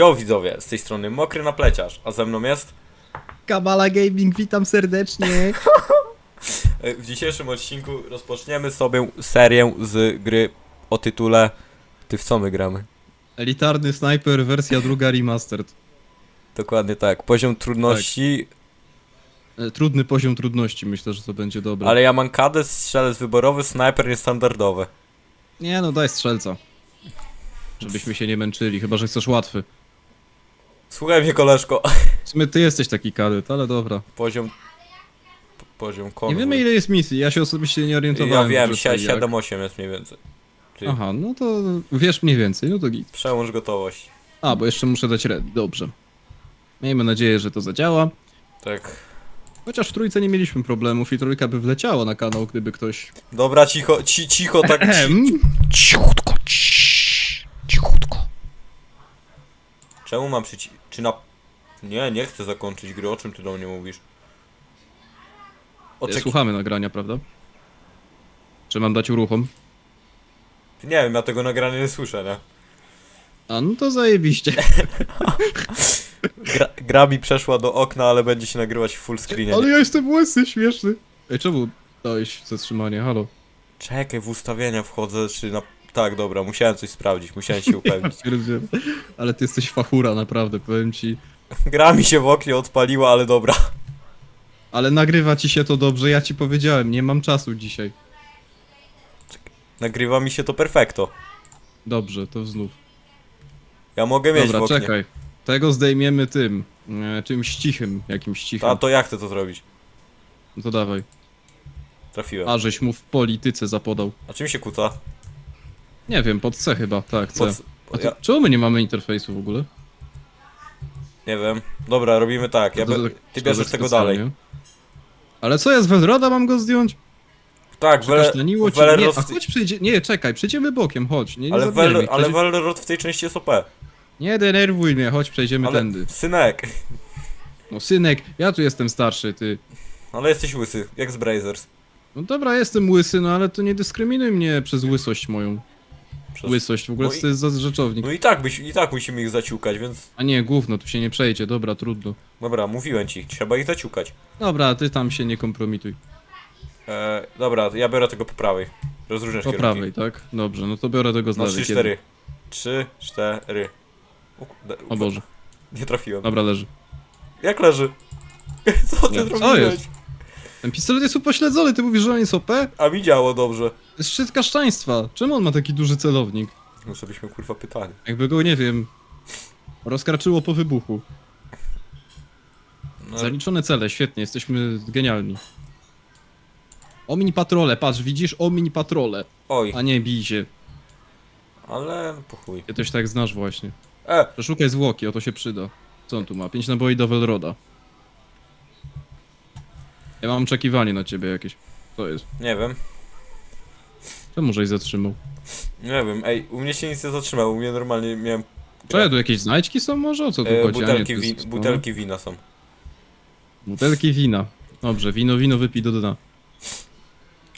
Jo widzowie, z tej strony Mokry Napleciarz, a ze mną jest... Kabala Gaming, witam serdecznie. W dzisiejszym odcinku rozpoczniemy sobie serię z gry o tytule... Ty w co my gramy? Elitarny Sniper, wersja druga remastered. Dokładnie tak, poziom trudności, E, Trudny poziom trudności, myślę, że to będzie dobre. ale ja mam kadę, strzelec wyborowy, snajper niestandardowy. Nie no, daj strzelca. Żebyśmy się nie męczyli, chyba że chcesz łatwy. Słuchaj mnie koleżko. W sumie ty jesteś taki kadet, ale dobra. Poziom... Poziom Nie konwój. wiemy ile jest misji, ja się osobiście nie Ja orientowałem. wiem, i jak. 7-8 jest mniej więcej. Ty, Aha, no to wiesz mniej więcej, no to git. przełącz gotowość. A, bo jeszcze muszę dać red, dobrze. Miejmy nadzieję, że to zadziała. Tak. Chociaż w trójce nie mieliśmy problemów i trójka by wleciała na kanał, gdyby ktoś... Dobra, cicho, ci, cicho, tak ci, cichutko, ciii, cichutko. Czemu mam przyci... Czy na... Nie, nie chcę zakończyć gry, o czym ty do mnie mówisz? Oczek... Słuchamy nagrania, prawda? Czy mam dać uruchom? Nie wiem, ja tego nagrania nie słyszę, nie? A no to zajebiście. Gra, gra mi przeszła do okna, ale będzie się nagrywać w full screenie. Ale ja jestem łysy, śmieszny. Ej, czemu dałeś zatrzymanie? Halo. Czekaj, w ustawienia wchodzę, czy na... Tak, dobra, musiałem coś sprawdzić, musiałem się upewnić. Ale ty jesteś fachura, naprawdę, powiem ci. Gra mi się w oknie odpaliła, ale dobra. Ale nagrywa ci się to dobrze, ja ci powiedziałem, nie mam czasu dzisiaj. Nagrywa mi się to perfekto. Dobrze, to znów. Ja mogę mieć w Dobra, oknie. czekaj. Tego zdejmiemy tym, e, czymś cichym, jakimś cichym. A to ja chcę to zrobić. No to dawaj. Trafiłem. A, żeś mu w polityce zapodał. A czym się kłóca? Nie wiem, pod C chyba, tak, C. Pod... A to, Ja... Czemu my nie mamy interfejsu w ogóle? Nie wiem. Dobra, robimy tak. Ja To- be... to- Ty bierzesz tak tego specjalnie. dalej. Ale co jest Welroda, mam go zdjąć? Tak, Wele... Cię? Nie, a tej- chodź przejdzie... Nie, czekaj, przejdziemy bokiem, chodź. Nie, nie Ale, zabijaj mnie, ale przejdzie- w tej części jest OP. Nie denerwuj mnie, chodź przejdziemy Ale tędy. synek. No synek, ja tu jestem starszy, ty. Ale jesteś łysy, jak z Brazers. No dobra, jestem łysy, no ale to nie dyskryminuj mnie przez łysość moją. Przez... Łysość, w ogóle No i- to jest za rzeczownik. No i tak, byś... i tak musimy ich zaciukać, więc... A nie, gówno, tu się nie przejdzie, dobra, trudno. Dobra, mówiłem ci, trzeba ich zaciukać. Dobra, ty tam się nie kompromituj. E, dobra, ja biorę tego po prawej. Rozróżniasz Po kierunki. prawej, tak? Dobrze, no to biorę tego z No lewej. 3, 4. 3, 4. O, kurde, O Boże, Nie trafiłem. dobra, leży. Jak leży? Co ty Nie, co zrobiłeś? jest? Ten pistolet jest upośledzony, ty mówisz, że on jest OP? A mi działo dobrze. Jest szczyt kaszczaństwa. Czemu on ma taki duży celownik? No żebyśmy kurwa pytali. Jakby go, nie wiem, rozkraczyło po wybuchu. No, Zaliczone cele, świetnie, jesteśmy genialni. Omni patrole, patrz, widzisz? Omni patrole, oj, a nie bij się. ale po chuj. Ty też tak znasz właśnie. E, Przeszukaj zwłoki, o to się przyda. Co on tu ma? 5 naboi do Velroda. Ja mam oczekiwanie na ciebie jakieś. Co jest? nie wiem. Czemu żeś zatrzymał? Nie wiem, ej, u mnie się nic nie zatrzymało, u mnie normalnie miałem... Czy tu jakieś znajdźki są może? O co tu E, chodzi? A nie, butelki, to jest- butelki wina są. Butelki wina. Dobrze, wino, wino wypij do dna.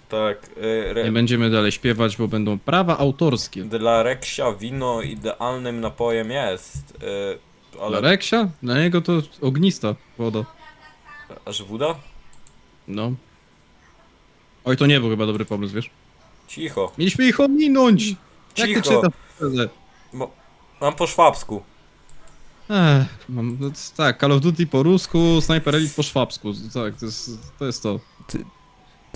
Tak, e, re, Nie będziemy dalej śpiewać, bo będą prawa autorskie. dla Reksia wino idealnym napojem jest. E, Dla ale... Reksia? Dla niego to ognista woda. Aż woda? No. Oj, to nie był chyba dobry pomysł, wiesz? Cicho. Mieliśmy ich ominąć! Jak ty Cicho. czytasz? Bo, mam po szwabsku. Ech, mam, no, tak, Call of Duty po rusku, Sniper Elite po szwabsku. Tak, to jest to. Jest to.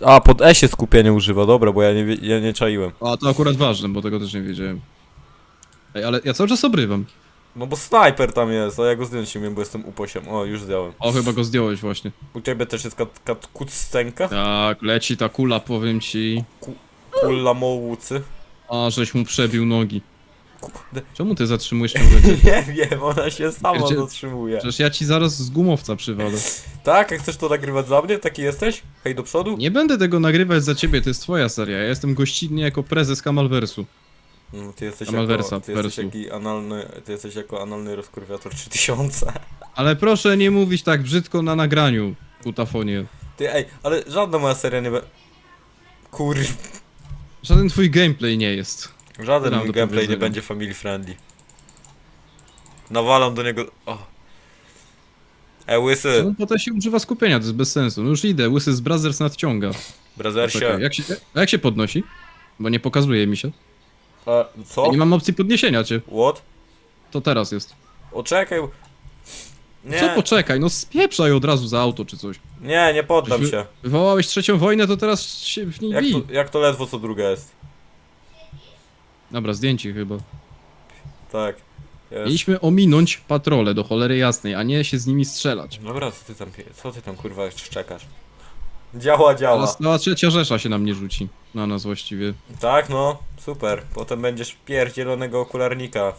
A, pod E się skupienie używa, dobra, bo ja nie, wie- ja nie czaiłem. A to akurat ważne, bo tego też nie wiedziałem. Ej, ale ja cały czas obrywam. No bo snajper tam jest, a ja go zdjąć nie umiem, bo jestem uposiem. O, już zdjąłem. O, chyba go zdjąłeś właśnie. U ciebie też jest kat, kat kuccenka? Tak, leci ta kula, powiem ci. Kulla mołucy. A, żeś mu przebił nogi. Kurde. Czemu ty zatrzymujesz ciągle? Nie wiem, ona się sama Wiecie- zatrzymuje. Przecież ja ci zaraz z gumowca przywalę. Tak, jak chcesz to nagrywać za mnie? Taki jesteś? Hej, do przodu? Nie będę tego nagrywać za ciebie, to jest twoja seria. Ja jestem gościnnie jako prezes Kamalwersu. No, ty jesteś jako, ty jesteś Persu. jaki analny, ty jesteś jako analny rozkurwiator 3000. Ale proszę nie mówić tak brzydko na nagraniu, kutafonie. Ty, ej, ale żadna moja seria nie be... Kur... Żaden twój gameplay nie jest. Żaden Mam mój do gameplay nie powiedzenia. będzie family friendly. Nawalam do niego... O. E, łysy, No potem się używa skupienia, to jest bez sensu. No już idę, łysy z Brothers nadciąga. brazersie. Czekaj, jak się, a jak się podnosi? Bo nie pokazuje mi się. E, co? Nie mam opcji podniesienia cię. What? To teraz jest. O, czekaj. Nie, Co poczekaj, no spieprzaj od razu za auto czy coś. Nie, nie poddam Wy- się. Wywołałeś trzecią wojnę, to teraz się w niej Jak bij. to, jak to ledwo co druga jest. Dobra, zdjęcie chyba. Tak. Jest. Mieliśmy ominąć patrole do cholery jasnej, a nie się z nimi strzelać. Dobra, co ty tam, pie- co ty tam kurwa jeszcze czekasz? Działa, działa. Teraz cała trzecia rzesza się na mnie rzuci. Na nas właściwie. Tak, no, super. Potem będziesz pierdzielonego okularnika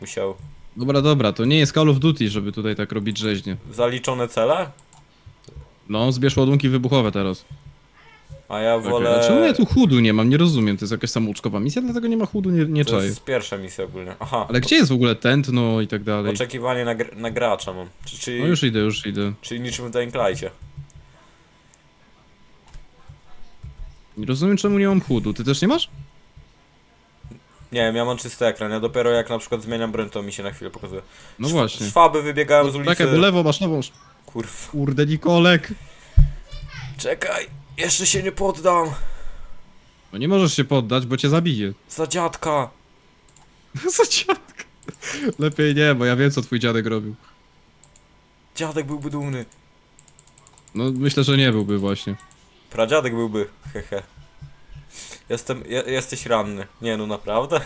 musiał. Dobra, dobra, to nie jest Call of Duty, żeby tutaj tak robić rzeźnie. Zaliczone cele? No, zbierz ładunki wybuchowe teraz. A ja Okay. wolę... Czemu ja tu chudu nie mam? Nie rozumiem, to jest jakaś samouczkowa misja, dlatego nie ma chudu, nie, nie To czaję. jest pierwsza misja ogólnie. Aha. Ale gdzie jest w ogóle tętno i tak dalej? Oczekiwanie na, gr na gracza mam. Czy, czyli, No już idę, już idę. czyli niczym w Dying Light'cie. Nie rozumiem czemu nie mam chudu. Ty też nie masz? Nie wiem, ja mam czysty ekran. Ja dopiero jak na przykład zmieniam broń, to mi się na chwilę pokazuje. No Szw- właśnie. Szwaby wybiegają z ulicy. Czekaj, bo lewo masz lewą. Kurwa. Kurde, Nikolek. Czekaj, jeszcze się nie poddam. No nie możesz się poddać, bo cię zabije. Za dziadka. Za dziadka. Lepiej nie, bo ja wiem co twój dziadek robił. Dziadek byłby dumny. No myślę, że nie byłby właśnie. Pradziadek byłby, hehe. Jestem, je, jesteś ranny. Nie no, naprawdę?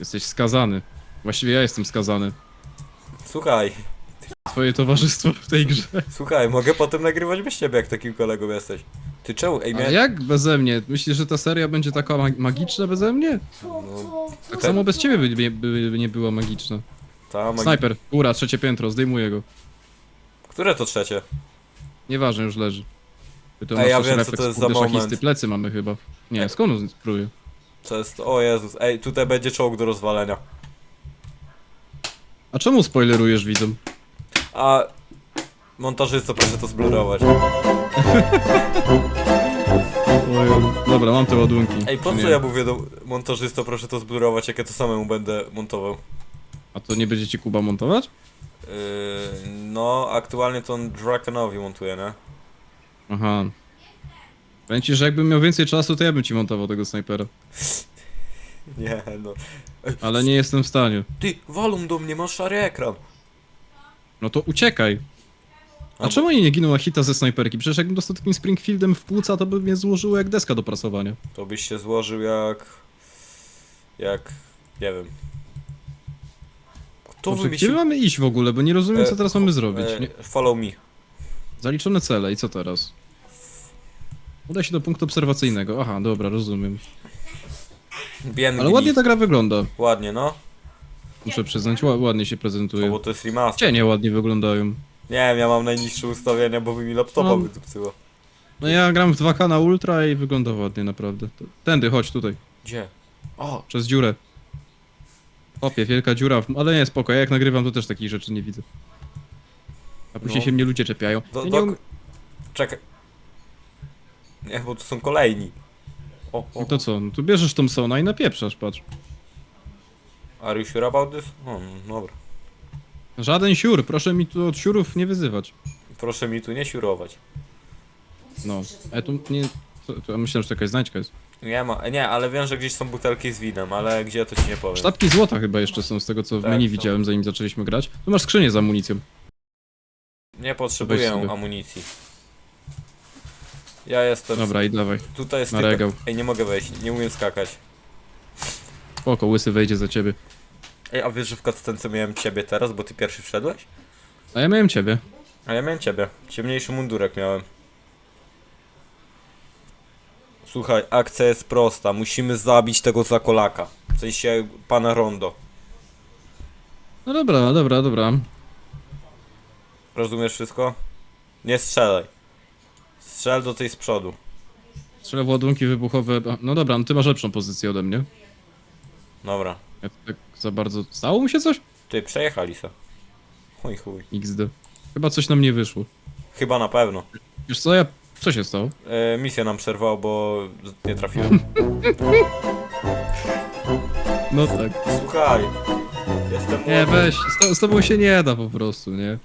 Jesteś skazany. Właściwie ja jestem skazany. Słuchaj, Twoje towarzystwo w tej grze. słuchaj, mogę potem nagrywać bez ciebie, jak takim kolegą jesteś. Ty czemu? Ej, A miałem... jak beze mnie? Myślisz, że ta seria będzie taka mag- magiczna beze mnie? No, Tak samo bez ciebie by, by, by nie była magiczna. ta, magi... Snajper, góra, trzecie piętro, zdejmuję go. Które to trzecie? Nieważne, już leży. Ty to Ej, masz ja też wiem, co refleks, to jest kurde, za moment. szachisty. Plecy mamy chyba. Nie, skąd on spróbuje? To jest... O Jezus, ej, tutaj będzie czołg do rozwalenia. A czemu spoilerujesz widzom? A... Montażysto, proszę to zblurować. Oj, dobra, mam te ładunki. Ej, po co ja mówię do montażysto, proszę to zblurować, jak ja to samemu będę montował? A to nie będzie ci Kuba montować? Yy, no, aktualnie to on Drakonowi montuje, nie? Aha. Powiem ci, że jakbym miał więcej czasu, to ja bym ci montował tego snajpera. Nie, no. Ale nie jestem w stanie. Ty, walą do mnie, masz szary ekran. No to uciekaj. A czemu oni nie giną na hita ze snajperki? Przecież jakbym dostał takim Springfieldem w płuca, to by mnie złożyło jak deska do prasowania. To byś się złożył jak... Jak... Nie wiem. Kto Dobrze, gdzie my mamy iść w ogóle, bo nie rozumiem, E, co teraz mamy zrobić. E, Nie, follow me. zaliczone cele i co teraz? Udaj się do punktu obserwacyjnego. Aha, dobra, rozumiem. Biengni. Ale ładnie ta gra wygląda. Ładnie, no. Muszę przyznać, ła- ładnie się No, prezentuje. bo to jest remaster. Cienie ładnie wyglądają. Nie wiem, ja mam najniższe ustawienia, bo by mi laptopa No. wydupcyło. No ja gram w 2K na ultra i wygląda ładnie, naprawdę. To- Tędy, chodź tutaj. Gdzie? O, Przez dziurę. Opie, wielka dziura, w... ale nie, spoko, ja jak nagrywam to też takich rzeczy nie widzę. A później No. się mnie ludzie czepiają. do, ja do... nie um... Czekaj. Nie, bo to są kolejni. O, o. No to co, no to bierzesz Thompsona i napieprzasz, patrz. Are you sure about this? No, dobra. Żaden siur, proszę mi tu od siurów nie wyzywać. Proszę mi tu nie siurować. No, a tu nie... To, to, myślałem, że to jakaś znajdźka jest. Nie ma, nie, ale wiem, że gdzieś są butelki z winem, ale gdzie to ci nie powiem. Sztabki złota chyba jeszcze są z tego, co w Tak, menu są. widziałem, zanim zaczęliśmy grać. Tu masz skrzynię z amunicją. Nie potrzebuję amunicji. Ja jestem. Dobra, i dawaj. Tutaj jest na regał. Ej, nie mogę wejść, nie umiem skakać. Spoko, łysy wejdzie za ciebie. Ej, a wiesz, że w cutscence miałem ciebie teraz, bo ty pierwszy wszedłeś? A ja miałem ciebie. A ja miałem ciebie. Ciemniejszy mundurek miałem. Słuchaj, akcja jest prosta. Musimy zabić tego zakolaka. W sensie pana Rondo. No dobra, dobra, dobra. Rozumiesz wszystko? Nie strzelaj. Strzel do tej z przodu. Strzelę w ładunki wybuchowe. a, No dobra, no ty masz lepszą pozycję ode mnie. Dobra. Ja to tak za bardzo... Stało mu się coś? Ty, przejechali se. Chuj, chuj. XD. Chyba coś nam nie wyszło. Chyba na pewno. Wiesz co, ja... Co się stało? E, misję nam przerwał, bo nie trafiłem. No tak. Słuchaj, Jestem młody. Nie, weź, z, to, z tobą się nie da po prostu, nie?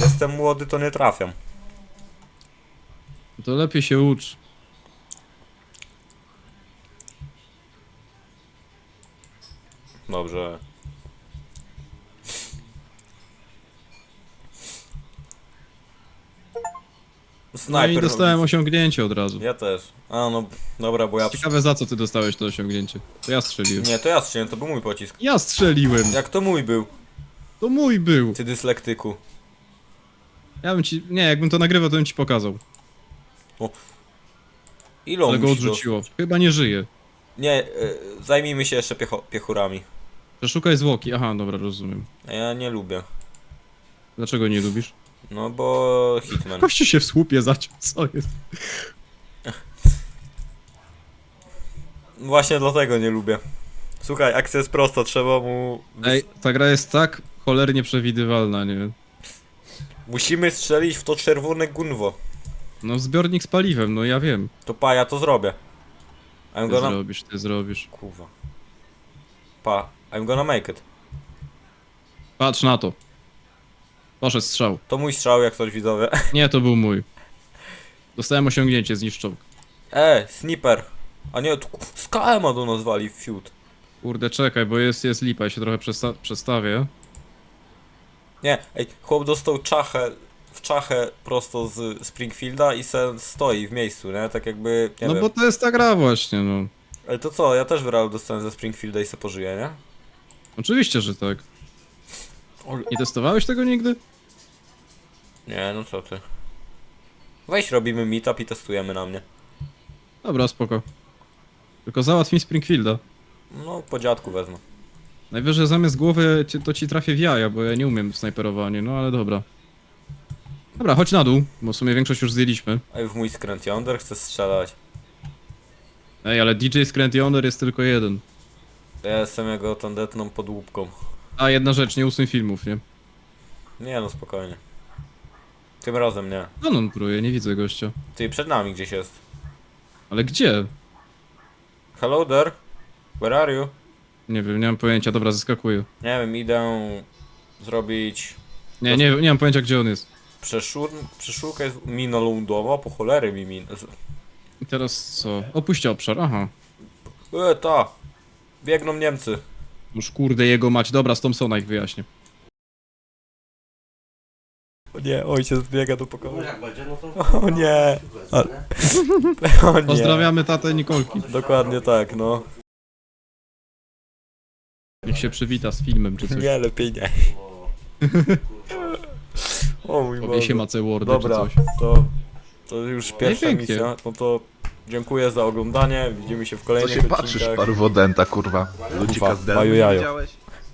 Jestem młody, to nie trafiam. To lepiej się ucz. Dobrze. No i Snajper. dostałem osiągnięcie od razu. Ja też. A no, dobra, bo ja... Ciekawe za co ty dostałeś to osiągnięcie. To ja strzeliłem. Nie, to ja strzeliłem, to był mój pocisk. Ja strzeliłem! Jak to mój był, To mój był! ty dyslektyku. Ja bym ci... Nie, jakbym to nagrywał, to bym ci pokazał. Ile on Ale go musi odrzuciło. Chyba nie żyje. Nie, y, zajmijmy się jeszcze piecho piechurami. Przeszukaj zwłoki. Aha, dobra, rozumiem. A Ja nie lubię. Dlaczego nie lubisz? No bo Hitman. Kości się w słupie zaciął, co jest? Właśnie dlatego nie lubię. Słuchaj, akcja jest prosta, trzeba mu... Ej, ta gra jest tak cholernie przewidywalna, nie? Musimy strzelić w to czerwone gunwo. No zbiornik z paliwem, no ja wiem. To pa, ja to zrobię. I'm Ty gonna... zrobisz, ty zrobisz. Kurwa. Pa, I'm gonna make it. Patrz na to. Poszedł strzał. To mój strzał, jak coś widzowie. Nie, to był mój. Dostałem osiągnięcie, zniszczą. E, sniper. A nie, tu z KM-a do nas wali fiut. Kurde, czekaj, bo jest, jest lipa, ja się trochę przesta przestawię. Nie, ej, chłop dostał czachę, w czachę prosto z Springfielda i se stoi w miejscu, nie? Tak jakby, nie no wiem. bo to jest ta gra właśnie, no. Ale to co, ja też wyralu dostałem ze Springfielda i se pożyję, nie? Oczywiście, że tak. Nie testowałeś tego nigdy? Nie, no co ty. Weź robimy meetup i testujemy na mnie. Dobra, spoko. Tylko załatw mi Springfielda. No, po dziadku wezmę. Najwyżej zamiast głowy ci, to ci trafię w jaja, bo ja nie umiem w snajperowanie, no ale dobra. Dobra, chodź na dół, bo w sumie większość już zdjęliśmy. Ej, w mój skręt yonder chcę strzelać. Ej, ale DJ Scrant Yonder jest tylko jeden. Ja jestem jego tandetną podłupką. A, jedna rzecz, nie usuń filmów, nie? Nie no, spokojnie. Tym razem nie. No, no, próbuję, nie widzę gościa. Ty, przed nami gdzieś jest. Ale gdzie? Hello there? Where are you? Nie wiem, nie mam pojęcia, dobra, zeskakuję. Nie wiem, idę zrobić Nie, nie, nie mam pojęcia, gdzie on jest. przeszur... przeszukać mina lądowa, po cholery mi min... I teraz co? Opuść obszar, aha. E, ta! Biegną Niemcy. Już kurde jego mać, dobra, z Thompsona ich wyjaśnię. O nie, ojciec biega do pokoju. No jak będzie, no to... O nie. Nie? O nie. Pozdrawiamy tatę Nikolki. Dokładnie tak, no. Niech się przywita z filmem czy coś. Nie, lepiej nie. O, mój Powie się Boże. Mace Dobra, czy coś. to, to już pierwsza pięknie. misja. No to dziękuję za oglądanie. Widzimy się w Co kolejnych się patrzysz, odcinkach. parwodenta, kurwa? Ludzika z Delmy maju jajo. widziałeś?